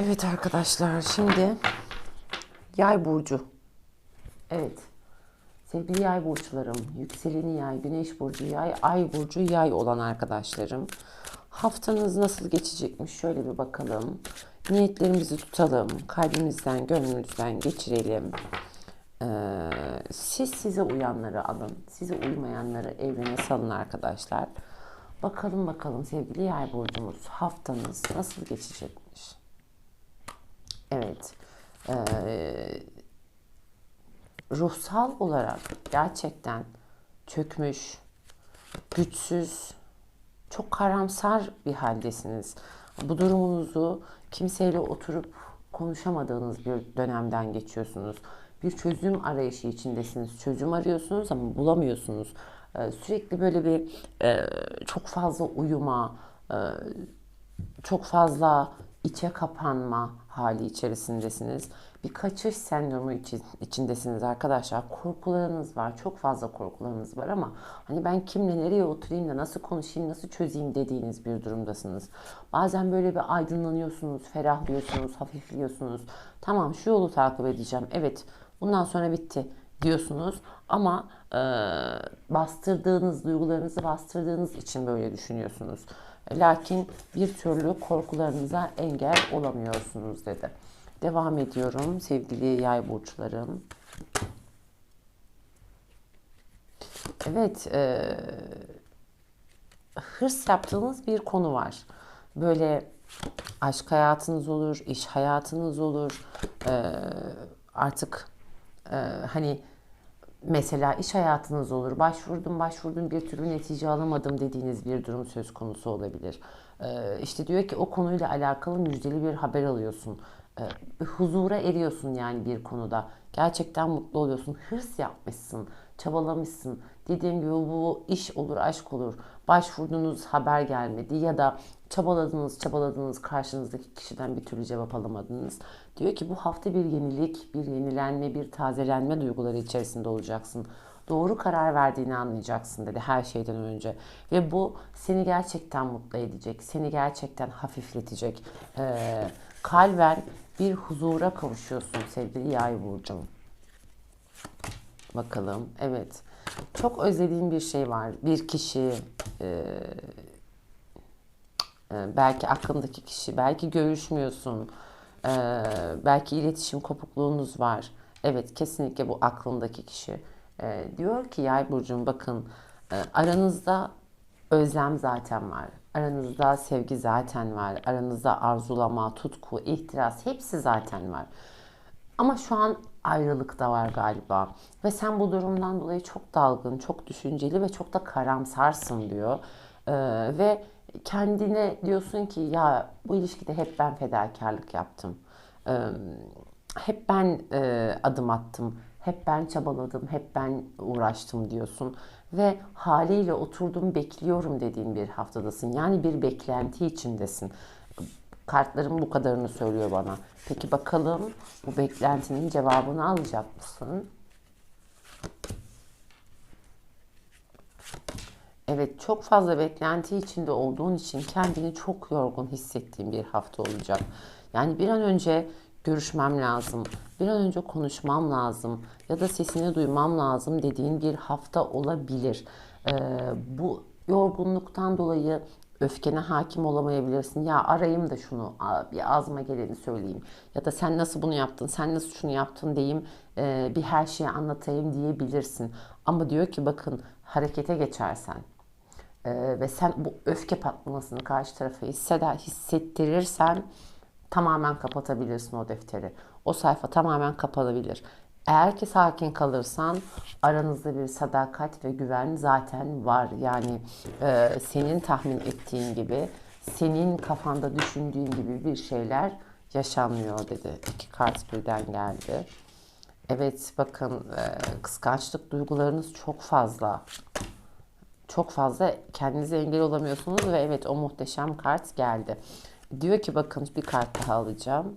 Evet arkadaşlar şimdi yay burcu. Evet. Sevgili yay burçlarım, yükseleni yay, güneş burcu yay, ay burcu yay olan arkadaşlarım. Haftanız nasıl geçecekmiş şöyle bir bakalım. Niyetlerimizi tutalım, kalbimizden, gönlümüzden geçirelim. Ee, siz size uyanları alın, size uymayanları evrene salın arkadaşlar. Bakalım bakalım sevgili yay burcumuz haftanız nasıl geçecekmiş? Evet. Ee, ruhsal olarak gerçekten çökmüş, güçsüz, çok karamsar bir haldesiniz. Bu durumunuzu kimseyle oturup konuşamadığınız bir dönemden geçiyorsunuz. Bir çözüm arayışı içindesiniz. Çözüm arıyorsunuz ama bulamıyorsunuz. Ee, sürekli böyle bir e, çok fazla uyuma, e, çok fazla içe kapanma hali içerisindesiniz. Bir kaçış sendromu için, içindesiniz arkadaşlar. Korkularınız var. Çok fazla korkularınız var ama hani ben kimle nereye oturayım da nasıl konuşayım, nasıl çözeyim dediğiniz bir durumdasınız. Bazen böyle bir aydınlanıyorsunuz, ferahlıyorsunuz, hafifliyorsunuz. Tamam şu yolu takip edeceğim. Evet bundan sonra bitti diyorsunuz ama e, bastırdığınız duygularınızı bastırdığınız için böyle düşünüyorsunuz. Lakin bir türlü korkularınıza engel olamıyorsunuz dedi. Devam ediyorum sevgili yay burçlarım. Evet, e, hırs yaptığınız bir konu var. Böyle aşk hayatınız olur, iş hayatınız olur. E, artık e, hani mesela iş hayatınız olur. Başvurdum başvurdum bir türlü netice alamadım dediğiniz bir durum söz konusu olabilir. Ee, işte diyor ki o konuyla alakalı müjdeli bir haber alıyorsun. Bir huzura eriyorsun yani bir konuda. Gerçekten mutlu oluyorsun. Hırs yapmışsın, çabalamışsın. Dediğim gibi bu iş olur, aşk olur. Başvurdunuz haber gelmedi ya da çabaladınız, çabaladınız karşınızdaki kişiden bir türlü cevap alamadınız. Diyor ki bu hafta bir yenilik, bir yenilenme, bir tazelenme duyguları içerisinde olacaksın. Doğru karar verdiğini anlayacaksın dedi her şeyden önce. Ve bu seni gerçekten mutlu edecek, seni gerçekten hafifletecek. Ee, kalben bir huzura kavuşuyorsun sevgili yay burcum. Bakalım, evet. Çok özlediğim bir şey var. Bir kişi, e, e, belki aklındaki kişi, belki görüşmüyorsun, e, belki iletişim kopukluğunuz var. Evet, kesinlikle bu aklındaki kişi. E, diyor ki Yay burcum bakın e, aranızda özlem zaten var. Aranızda sevgi zaten var. Aranızda arzulama, tutku, ihtiras hepsi zaten var. Ama şu an ayrılık da var galiba. Ve sen bu durumdan dolayı çok dalgın, çok düşünceli ve çok da karamsarsın diyor. Ee, ve kendine diyorsun ki ya bu ilişkide hep ben fedakarlık yaptım. Ee, hep ben e, adım attım. Hep ben çabaladım, hep ben uğraştım diyorsun. Ve haliyle oturdum bekliyorum dediğin bir haftadasın. Yani bir beklenti içindesin. Kartlarım bu kadarını söylüyor bana. Peki bakalım bu beklentinin cevabını alacak mısın? Evet çok fazla beklenti içinde olduğun için kendini çok yorgun hissettiğin bir hafta olacak. Yani bir an önce görüşmem lazım, bir an önce konuşmam lazım ya da sesini duymam lazım dediğin bir hafta olabilir. Ee, bu yorgunluktan dolayı öfkene hakim olamayabilirsin. Ya arayayım da şunu bir ağzıma geleni söyleyeyim. Ya da sen nasıl bunu yaptın, sen nasıl şunu yaptın diyeyim e, bir her şeyi anlatayım diyebilirsin. Ama diyor ki bakın harekete geçersen e, ve sen bu öfke patlamasını karşı tarafa hisseder, hissettirirsen tamamen kapatabilirsin o defteri. O sayfa tamamen kapanabilir. Eğer ki sakin kalırsan aranızda bir sadakat ve güven zaten var. Yani e, senin tahmin ettiğin gibi, senin kafanda düşündüğün gibi bir şeyler yaşanmıyor dedi. İki kart birden geldi. Evet bakın e, kıskançlık duygularınız çok fazla. Çok fazla kendinize engel olamıyorsunuz ve evet o muhteşem kart geldi. Diyor ki bakın bir kart daha alacağım.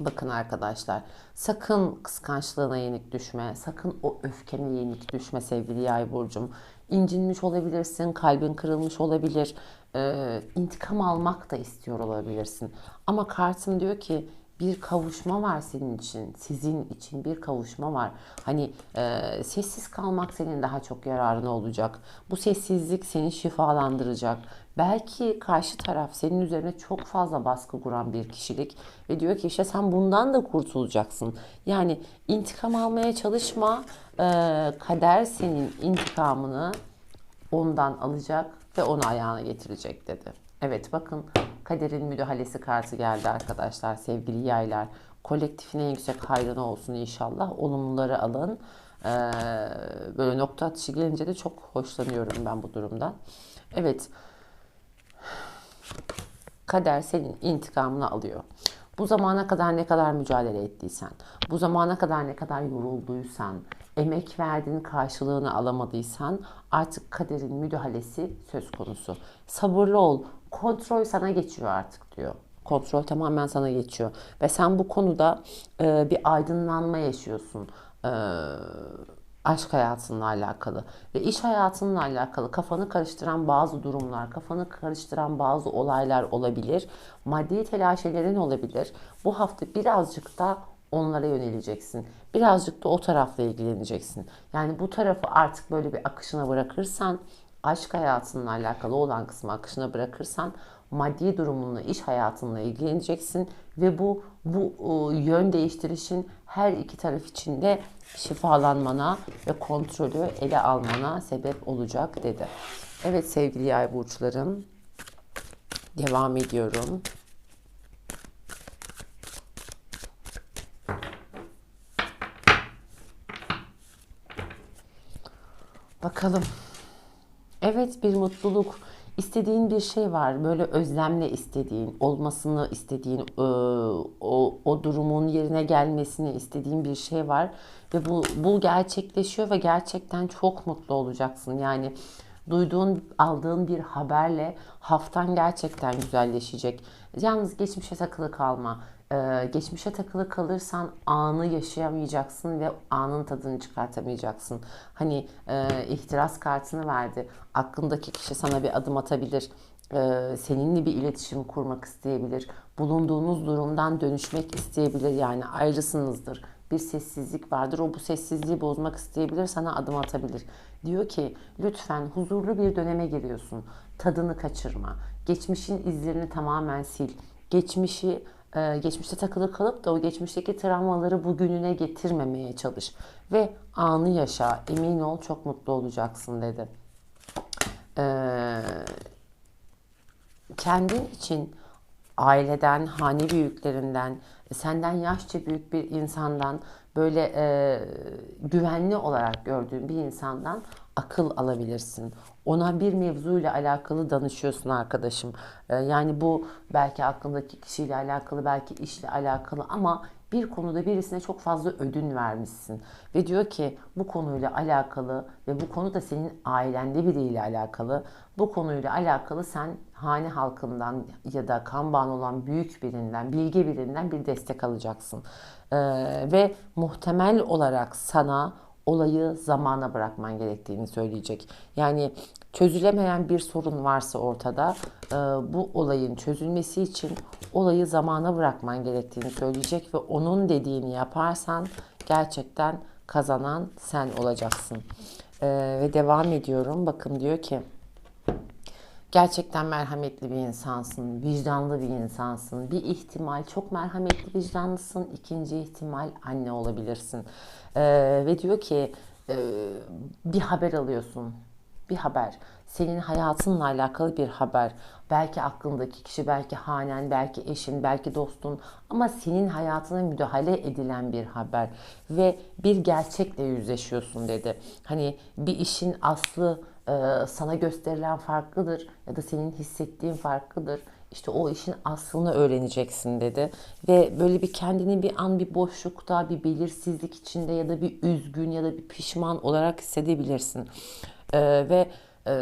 Bakın arkadaşlar sakın kıskançlığına yenik düşme. Sakın o öfkene yenik düşme sevgili yay burcum. İncinmiş olabilirsin, kalbin kırılmış olabilir. Ee, intikam almak da istiyor olabilirsin. Ama kartım diyor ki bir kavuşma var senin için. Sizin için bir kavuşma var. Hani e, sessiz kalmak senin daha çok yararına olacak. Bu sessizlik seni şifalandıracak. Belki karşı taraf senin üzerine çok fazla baskı kuran bir kişilik ve diyor ki işte sen bundan da kurtulacaksın. Yani intikam almaya çalışma. Kader senin intikamını ondan alacak ve onu ayağına getirecek dedi. Evet bakın kaderin müdahalesi kartı geldi arkadaşlar sevgili yaylar. Kolektifine yüksek hayrına olsun inşallah. Olumluları alın. Böyle nokta atışı gelince de çok hoşlanıyorum ben bu durumdan. Evet. Kader senin intikamını alıyor. Bu zamana kadar ne kadar mücadele ettiysen, bu zamana kadar ne kadar yorulduysan, emek verdiğin karşılığını alamadıysan artık kaderin müdahalesi söz konusu. Sabırlı ol. Kontrol sana geçiyor artık diyor. Kontrol tamamen sana geçiyor. Ve sen bu konuda e, bir aydınlanma yaşıyorsun. E, aşk hayatınla alakalı ve iş hayatınla alakalı kafanı karıştıran bazı durumlar, kafanı karıştıran bazı olaylar olabilir. Maddi telaşelerin olabilir. Bu hafta birazcık da onlara yöneleceksin. Birazcık da o tarafla ilgileneceksin. Yani bu tarafı artık böyle bir akışına bırakırsan, aşk hayatınla alakalı olan kısmı akışına bırakırsan maddi durumunla, iş hayatınla ilgileneceksin ve bu bu e, yön değiştirişin her iki taraf için de şifalanmana ve kontrolü ele almana sebep olacak dedi. Evet sevgili yay burçlarım devam ediyorum. Bakalım. Evet bir mutluluk. İstediğin bir şey var. Böyle özlemle istediğin, olmasını istediğin, e, o, o durumun yerine gelmesini istediğin bir şey var. Ve bu, bu gerçekleşiyor ve gerçekten çok mutlu olacaksın. Yani duyduğun, aldığın bir haberle haftan gerçekten güzelleşecek. Yalnız geçmişe takılı kalma. Ee, geçmişe takılı kalırsan anı yaşayamayacaksın ve anın tadını çıkartamayacaksın. Hani e, ihtiras kartını verdi. Aklındaki kişi sana bir adım atabilir. Ee, seninle bir iletişim kurmak isteyebilir. Bulunduğunuz durumdan dönüşmek isteyebilir. Yani ayrısınızdır. Bir sessizlik vardır. O bu sessizliği bozmak isteyebilir. Sana adım atabilir. Diyor ki lütfen huzurlu bir döneme giriyorsun. Tadını kaçırma. Geçmişin izlerini tamamen sil. Geçmişi e, geçmişte takılı kalıp da o geçmişteki travmaları bugününe getirmemeye çalış. Ve anı yaşa, emin ol çok mutlu olacaksın dedi. Ee, kendin için aileden, hane büyüklerinden, senden yaşça büyük bir insandan, böyle e, güvenli olarak gördüğün bir insandan akıl alabilirsin. Ona bir mevzuyla alakalı danışıyorsun arkadaşım. Ee, yani bu belki aklındaki kişiyle alakalı, belki işle alakalı ama bir konuda birisine çok fazla ödün vermişsin. Ve diyor ki bu konuyla alakalı ve bu konu da senin ailende biriyle alakalı. Bu konuyla alakalı sen hane halkından ya da kan bağın olan büyük birinden, bilge birinden bir destek alacaksın. Ee, ve muhtemel olarak sana olayı zamana bırakman gerektiğini söyleyecek. Yani çözülemeyen bir sorun varsa ortada e, bu olayın çözülmesi için olayı zamana bırakman gerektiğini söyleyecek ve onun dediğini yaparsan gerçekten kazanan sen olacaksın. E, ve devam ediyorum. Bakın diyor ki gerçekten merhametli bir insansın, vicdanlı bir insansın. Bir ihtimal çok merhametli, vicdanlısın. İkinci ihtimal anne olabilirsin. Ee, ve diyor ki e, bir haber alıyorsun. Bir haber. Senin hayatınla alakalı bir haber. Belki aklındaki kişi, belki hanen, belki eşin, belki dostun ama senin hayatına müdahale edilen bir haber ve bir gerçekle yüzleşiyorsun dedi. Hani bir işin aslı sana gösterilen farklıdır ya da senin hissettiğin farklıdır. İşte o işin aslını öğreneceksin dedi. Ve böyle bir kendini bir an bir boşlukta, bir belirsizlik içinde ya da bir üzgün ya da bir pişman olarak hissedebilirsin. Ee, ve e,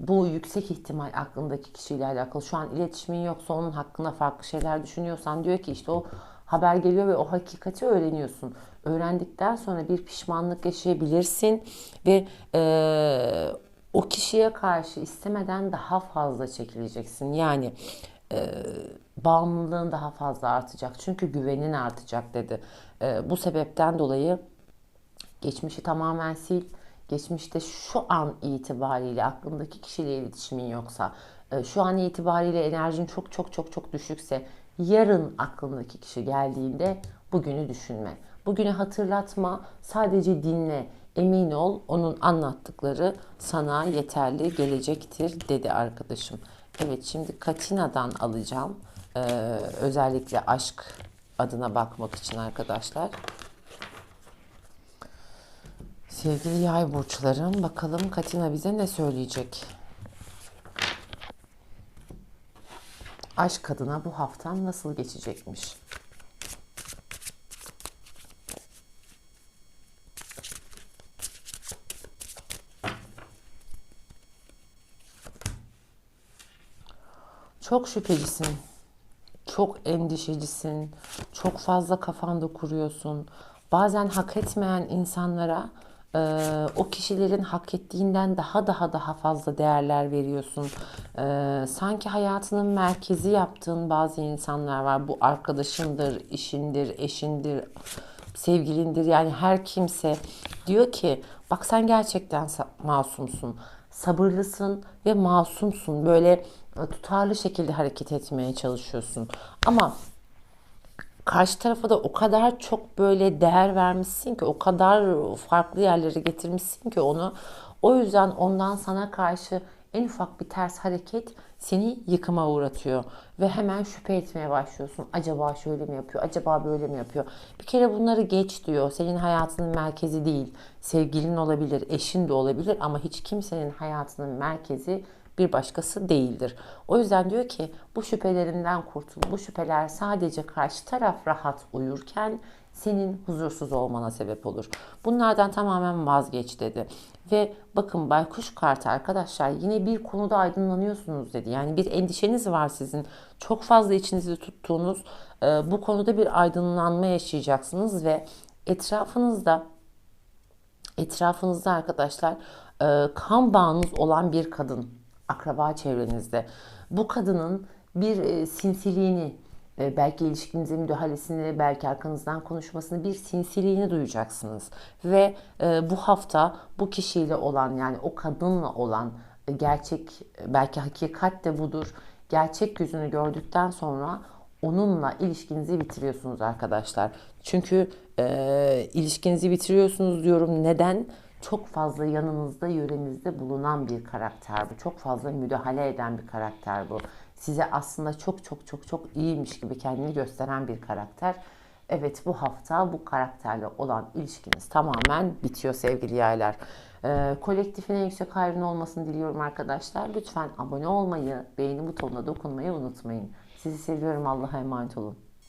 bu yüksek ihtimal aklındaki kişiyle alakalı. Şu an iletişimin yoksa onun hakkında farklı şeyler düşünüyorsan diyor ki işte o haber geliyor ve o hakikati öğreniyorsun. Öğrendikten sonra bir pişmanlık yaşayabilirsin ve e, o kişiye karşı istemeden daha fazla çekileceksin. Yani e, bağımlılığın daha fazla artacak. Çünkü güvenin artacak dedi. E, bu sebepten dolayı geçmişi tamamen sil. Geçmişte şu an itibariyle aklındaki kişiyle iletişimin yoksa, e, şu an itibariyle enerjin çok çok çok çok düşükse, yarın aklındaki kişi geldiğinde bugünü düşünme. Bugünü hatırlatma, sadece dinle. Emin ol onun anlattıkları sana yeterli gelecektir dedi arkadaşım. Evet şimdi Katina'dan alacağım. Ee, özellikle aşk adına bakmak için arkadaşlar. Sevgili yay burçlarım bakalım Katina bize ne söyleyecek? Aşk adına bu haftan nasıl geçecekmiş? Çok şüphecisin. Çok endişecisin. Çok fazla kafanda kuruyorsun. Bazen hak etmeyen insanlara e, o kişilerin hak ettiğinden daha daha daha fazla değerler veriyorsun. E, sanki hayatının merkezi yaptığın bazı insanlar var. Bu arkadaşındır, işindir, eşindir, sevgilindir. Yani her kimse diyor ki bak sen gerçekten masumsun sabırlısın ve masumsun. Böyle e, tutarlı şekilde hareket etmeye çalışıyorsun. Ama karşı tarafa da o kadar çok böyle değer vermişsin ki, o kadar farklı yerlere getirmişsin ki onu. O yüzden ondan sana karşı en ufak bir ters hareket seni yıkıma uğratıyor. Ve hemen şüphe etmeye başlıyorsun. Acaba şöyle mi yapıyor? Acaba böyle mi yapıyor? Bir kere bunları geç diyor. Senin hayatının merkezi değil. Sevgilin olabilir, eşin de olabilir ama hiç kimsenin hayatının merkezi bir başkası değildir. O yüzden diyor ki bu şüphelerinden kurtul. Bu şüpheler sadece karşı taraf rahat uyurken senin huzursuz olmana sebep olur. Bunlardan tamamen vazgeç dedi. Ve bakın baykuş kartı arkadaşlar yine bir konuda aydınlanıyorsunuz dedi. Yani bir endişeniz var sizin. Çok fazla içinizde tuttuğunuz e, bu konuda bir aydınlanma yaşayacaksınız ve etrafınızda etrafınızda arkadaşlar e, kan bağınız olan bir kadın akraba çevrenizde bu kadının bir e, sinsiliğini e, belki ilişkinize müdahalesini, belki arkanızdan konuşmasını bir sinsiliğini duyacaksınız. Ve e, bu hafta bu kişiyle olan yani o kadınla olan e, gerçek belki hakikat de budur. Gerçek yüzünü gördükten sonra onunla ilişkinizi bitiriyorsunuz arkadaşlar. Çünkü e, ilişkinizi bitiriyorsunuz diyorum. Neden? Çok fazla yanınızda, yörenizde bulunan bir karakter bu. Çok fazla müdahale eden bir karakter bu size aslında çok çok çok çok iyiymiş gibi kendini gösteren bir karakter. Evet bu hafta bu karakterle olan ilişkiniz tamamen bitiyor sevgili yaylar. Ee, kolektifine yüksek hayrın olmasını diliyorum arkadaşlar. Lütfen abone olmayı, beğeni butonuna dokunmayı unutmayın. Sizi seviyorum. Allah'a emanet olun.